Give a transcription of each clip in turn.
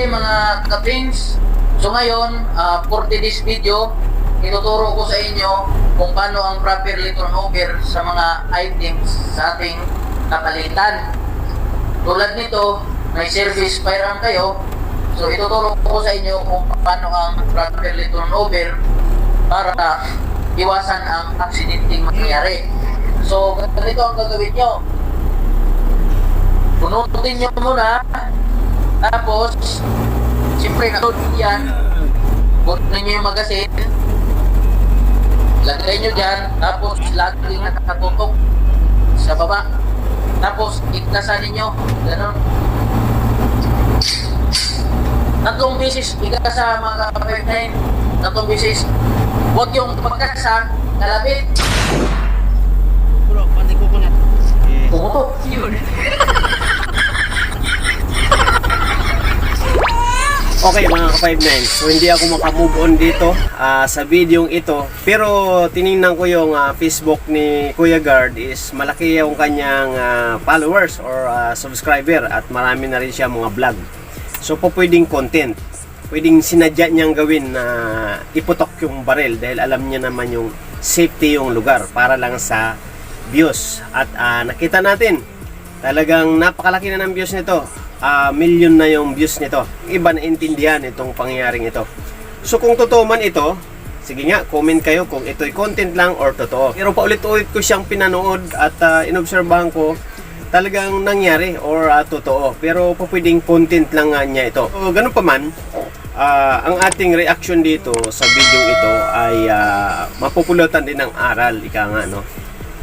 Okay mga ka-things, so ngayon, uh, for today's video, ituturo ko sa inyo kung paano ang properly turnover sa mga items sa ating kapalitan. Tulad nito, may service firearm kayo, so ituturo ko sa inyo kung paano ang properly turnover para iwasan ang aksidenteng mangyari. So, ganito ang gagawin nyo. Punutin nyo muna, tapos, siyempre, nasunod yan, kunin nyo yung magasin, lagay nyo dyan, tapos laging nakatutok sa baba. Tapos, igtasan ninyo, ganun. Tatlong beses, igasa mga kapatid, tatlong beses. Huwag yung pagkasa, kalabit, Bro, pati coconut. tumutok. Okay mga ka-59, so hindi ako makamove on dito ah, sa video ito. Pero tiningnan ko yung ah, Facebook ni Kuya Guard is malaki yung kanyang ah, followers or ah, subscriber at marami na rin siya mga vlog. So po pwedeng content. Pwedeng sinadya niyang gawin na iputok yung barel dahil alam niya naman yung safety yung lugar para lang sa views. At ah, nakita natin talagang napakalaki na ng views nito ah million na yung views nito. Iba na intindihan itong pangyayaring ito. So kung totoo man ito, sige nga, comment kayo kung ito'y content lang or totoo. Pero paulit-ulit ko siyang pinanood at uh, inobserbahan ko talagang nangyari or ah, totoo. Pero pwedeng content lang nga niya ito. So, ganun pa man, ah, ang ating reaction dito sa video ito ay ah, mapupulutan din ng aral, ika nga, no?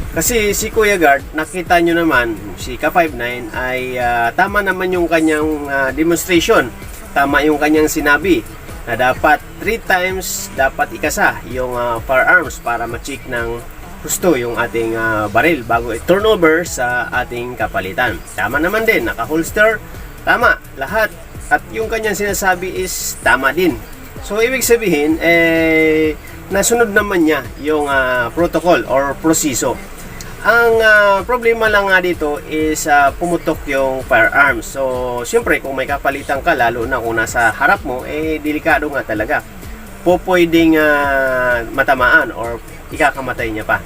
Kasi si Kuya Guard, nakita nyo naman, si Ka59 ay ah, tama naman yung kanyang ah, demonstration. Tama yung kanyang sinabi na dapat 3 times dapat ikasa yung ah, firearms para ma-check ng gusto yung ating ah, baril bago i-turnover sa ating kapalitan. Tama naman din, naka-holster, tama, lahat. At yung kanyang sinasabi is tama din. So, ibig sabihin, eh, nasunod naman niya yung ah, protocol or proseso. Ang ah, problema lang nga dito is ah, pumutok yung firearms. So, siyempre, kung may kapalitan ka, lalo na kung nasa harap mo, eh, delikado nga talaga. Po pwedeng ah, matamaan or ikakamatay niya pa.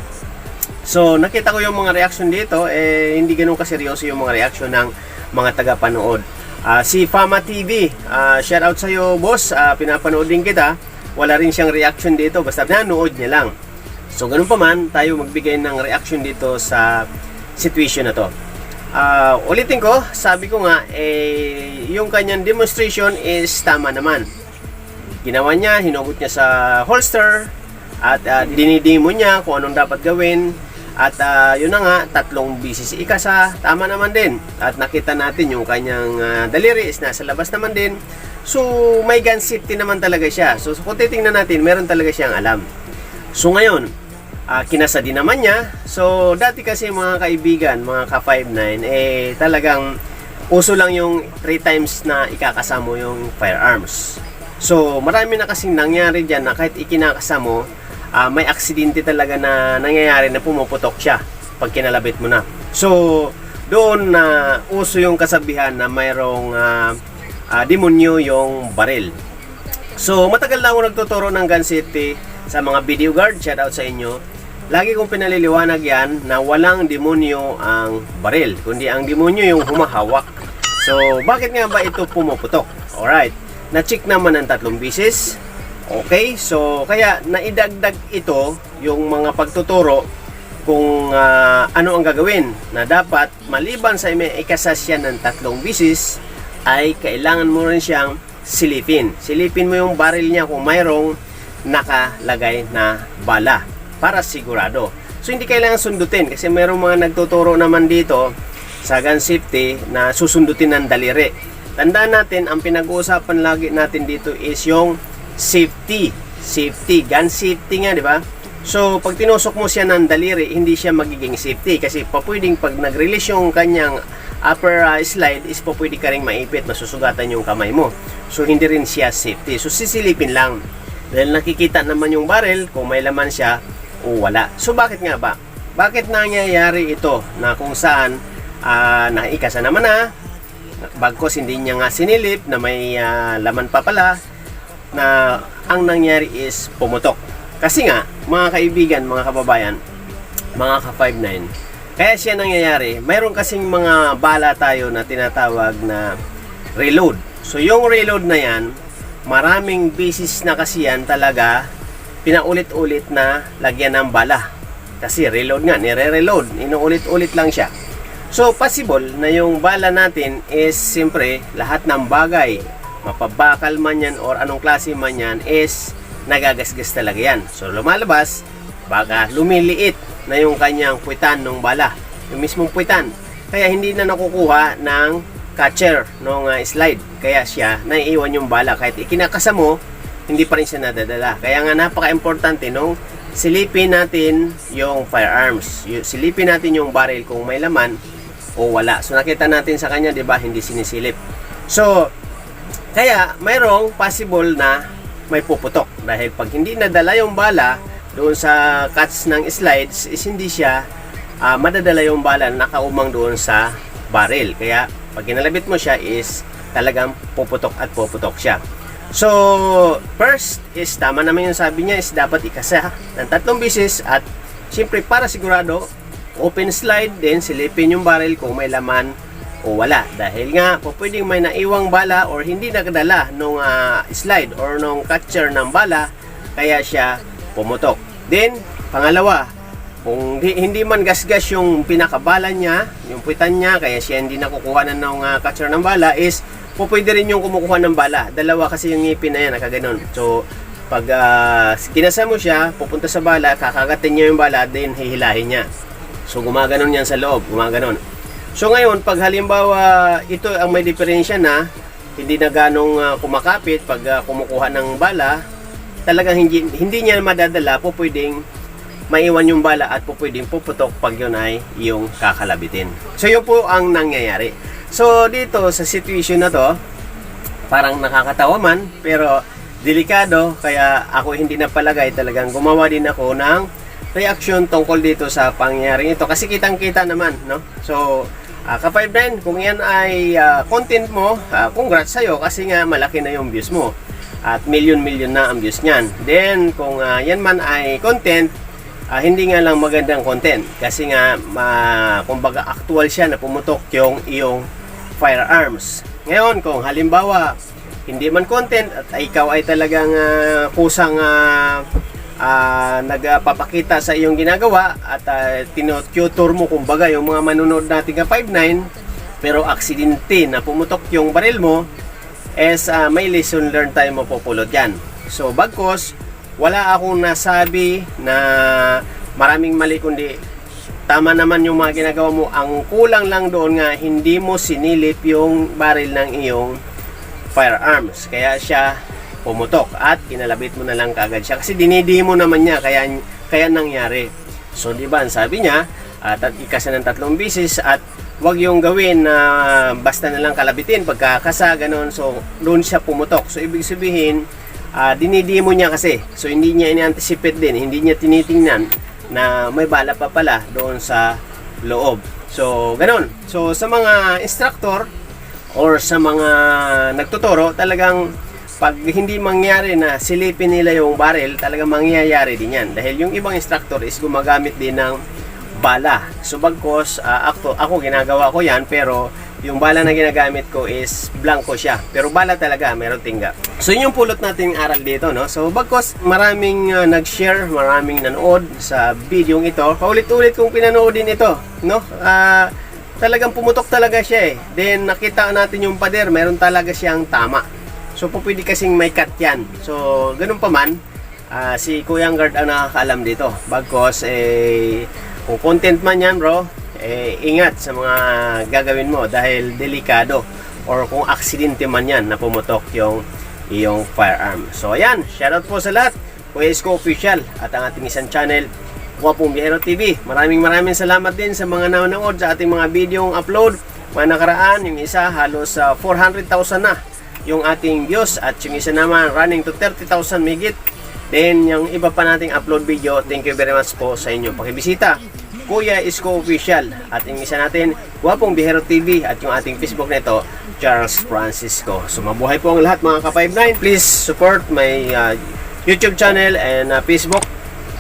So, nakita ko yung mga reaction dito, eh, hindi ganun kaseryoso yung mga reaction ng mga tagapanood. Ah, si Fama TV, ah, shout out sa'yo boss, Ah, pinapanood din kita. Wala rin siyang reaction dito, basta nanood niya lang. So, ganun pa man, tayo magbigay ng reaction dito sa situation na to. Ah, ulitin ko, sabi ko nga, eh, yung kanyang demonstration is tama naman. Ginawa niya, hinugot niya sa holster, at uh, dinidemo niya kung anong dapat gawin. At ah, yun na nga, tatlong bisis ikasa, tama naman din. At nakita natin yung kanyang ah, daliri is nasa labas naman din. So, may gun safety naman talaga siya. So, kung titingnan natin, meron talaga siyang alam. So, ngayon, ah, kinasa din naman niya. So, dati kasi mga kaibigan, mga ka-59, eh talagang uso lang yung 3 times na ikakasa mo yung firearms. So, marami na kasing nangyari dyan na kahit ikinakasa mo, ah, may aksidente talaga na nangyayari na pumuputok siya pag kinalabit mo na. So, doon na uso yung kasabihan na mayroong ah, ah, demonyo yung baril. So, matagal na ako nagtuturo ng gun safety sa mga video guard. Shout out sa inyo. Lagi kong pinaliliwanag yan na walang demonyo ang baril, kundi ang demonyo yung humahawak. So, bakit nga ba ito pumuputok? Alright, na-check naman ng tatlong bisis. Okay, so kaya naidagdag ito yung mga pagtuturo kung ah, ano ang gagawin na dapat maliban sa may ikasasya ng tatlong bisis ay kailangan mo rin siyang silipin. Silipin mo yung baril niya kung mayroong nakalagay na bala para sigurado. So hindi kailangan sundutin kasi mayroong mga nagtuturo naman dito sa gun safety na susundutin ng daliri. Tandaan natin, ang pinag-uusapan lagi natin dito is yung safety. Safety, gun safety nga, di ba? So, pag tinusok mo siya ng daliri, hindi siya magiging safety kasi pa pwedeng pag nag-release yung kanyang upper uh, slide is po pwede ka rin maipit, masusugatan yung kamay mo. So, hindi rin siya safety. So, sisilipin lang. Dahil nakikita naman yung barrel kung may laman siya o wala. So, bakit nga ba? Bakit nangyayari ito na kung saan uh, naikasa naman na, Bagkos hindi niya nga sinilip na may ah, laman pa pala na ang nangyari is pumutok. Kasi nga, mga kaibigan, mga kababayan, mga ka-59, kaya siya nangyayari, mayroon kasing mga bala tayo na tinatawag na reload. So yung reload na yan, maraming beses na kasi yan talaga pinaulit-ulit na lagyan ng bala. Kasi reload nga, nire-reload, inuulit-ulit lang siya. So possible na yung bala natin is siyempre lahat ng bagay, mapabakal man yan or anong klase man yan is nagagasgas talaga yan. So lumalabas, baka lumiliit na yung kanyang puwitan ng bala. Yung mismong puwitan. Kaya hindi na nakukuha ng catcher ng slide. Kaya siya naiiwan yung bala. Kahit ikinakasa mo, hindi pa rin siya nadadala. Kaya nga napaka-importante nung silipin natin yung firearms. Silipin natin yung barrel kung may laman o wala. So nakita natin sa kanya, 'di ba, hindi sinisilip. So kaya mayroong possible na may puputok dahil pag hindi nadala yung bala doon sa cuts ng slides is hindi siya ah, madadala yung bala na nakaumang doon sa barrel. Kaya pag kinalabit mo siya is talagang puputok at puputok siya. So, first is tama naman yung sabi niya is dapat ikasa ng tatlong bisis at siyempre para sigurado open slide din silipin yung barrel kung may laman o wala dahil nga po pwedeng may naiwang bala or hindi nakadala nung ah, slide or nung catcher ng bala kaya siya pumutok. Then, pangalawa, kung di, hindi man gasgas yung pinakabala niya, yung puwitan niya, kaya siya hindi nakukuha na ng ah, catcher ng bala, is po pwede rin yung kumukuha ng bala. Dalawa kasi yung ngipin na yan, nakaganon. So, pag ah, kinasa mo siya, pupunta sa bala, kakagatin niya yung bala, then hihilahin niya. So, gumaganon yan sa loob, gumaganon. So, ngayon, pag halimbawa, ito ang may diferensya na, hindi na ganong ah, kumakapit pag ah, kumukuha ng bala, talagang hindi, hindi niya madadala po pwedeng maiwan yung bala at po pwedeng puputok pag yun ay yung kakalabitin. So yun po ang nangyayari. So dito sa situation na to, parang nakakatawa man pero delikado kaya ako hindi napalagay talagang gumawa din ako ng reaction tungkol dito sa pangyayaring ito kasi kitang kita naman no so uh, ka-59 kung yan ay ah, content mo ah, congrats sa'yo kasi nga malaki na yung views mo at million-million na ang views niyan. Then, kung ah, yan man ay content, ah, hindi nga lang magandang content. Kasi nga, ma, kumbaga actual siya na pumutok yung iyong firearms. Ngayon, kung halimbawa, hindi man content at ikaw ay talagang ah, kusang ah, ah, nagpapakita sa iyong ginagawa at uh, tinututor mo kumbaga yung mga manunod natin ka 5'9 pero aksidente na pumutok yung baril mo is ah, may lesson learned tayo mapupulot yan. So, bagkos, wala akong nasabi na maraming mali kundi tama naman yung mga ginagawa mo. Ang kulang lang doon nga, hindi mo sinilip yung baril ng iyong firearms. Kaya siya pumutok at kinalabit mo na lang kagad siya. Kasi dinidi mo naman niya, kaya, kaya nangyari. So, di ba, sabi niya, at at ikasa ng tatlong bisis at wag yung gawin na basta na lang kalabitin pagkakasa ganun so doon siya pumutok so ibig sabihin uh, dinidimo niya kasi. So hindi niya ini-anticipate din. Hindi niya tinitingnan na may bala pa pala doon sa loob. So ganun so sa mga instructor or sa mga nagtuturo talagang pag hindi mangyari na silipin nila yung barrel talagang mangyayari din yan. Dahil yung ibang instructor is gumagamit din ng bala. So bagkos ah, ako, ako ginagawa ko 'yan pero yung bala na ginagamit ko is blanco siya. Pero bala talaga, meron tingga. So yun yung pulot nating aral dito, no? So bagkos maraming ah, nag-share, maraming nanood sa video ito. Paulit-ulit kong pinanood din ito, no? Ah, talagang pumutok talaga siya eh. Then nakita natin yung pader, meron talaga siyang tama. So po pwede kasing may cut yan. So ganun pa man, ah, si Kuyang Guard ang nakakaalam dito. Bagkos eh kung content man yan bro, eh, ingat sa mga gagawin mo dahil delikado or kung aksidente man yan na pumutok yung iyong firearm. So ayan, shoutout po sa lahat. Kuya Isko Official at ang ating isang channel, Wapong Biyero TV. Maraming maraming salamat din sa mga nanonood sa ating mga videong upload. Mga nakaraan, yung isa halos sa 400,000 na yung ating views at yung isa naman running to 30,000 migit. Then, yung iba pa nating upload video, thank you very much po sa inyo pakibisita. Kuya Isko Official. At yung isa natin, Wapong Bihero TV at yung ating Facebook nito, Charles Francisco. So mabuhay po ang lahat mga ka-59. Please support my uh, YouTube channel and uh, Facebook.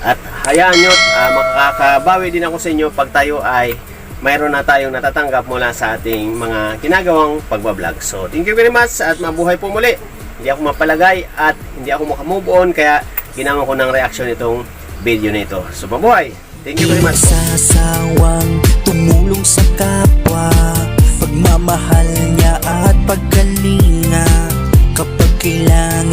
At hayaan nyo, uh, makakabawi din ako sa inyo pag tayo ay mayroon na tayong natatanggap mula sa ating mga ginagawang pagbablog. So, thank you very much at mabuhay po muli. Hindi ako mapalagay at hindi ako makamove on kaya ginawa ko ng reaction itong video na ito. So, mabuhay! Thank you very much. Sasawang tumulong sa kapwa Pagmamahal niya at pagkalinga Kapag kailangan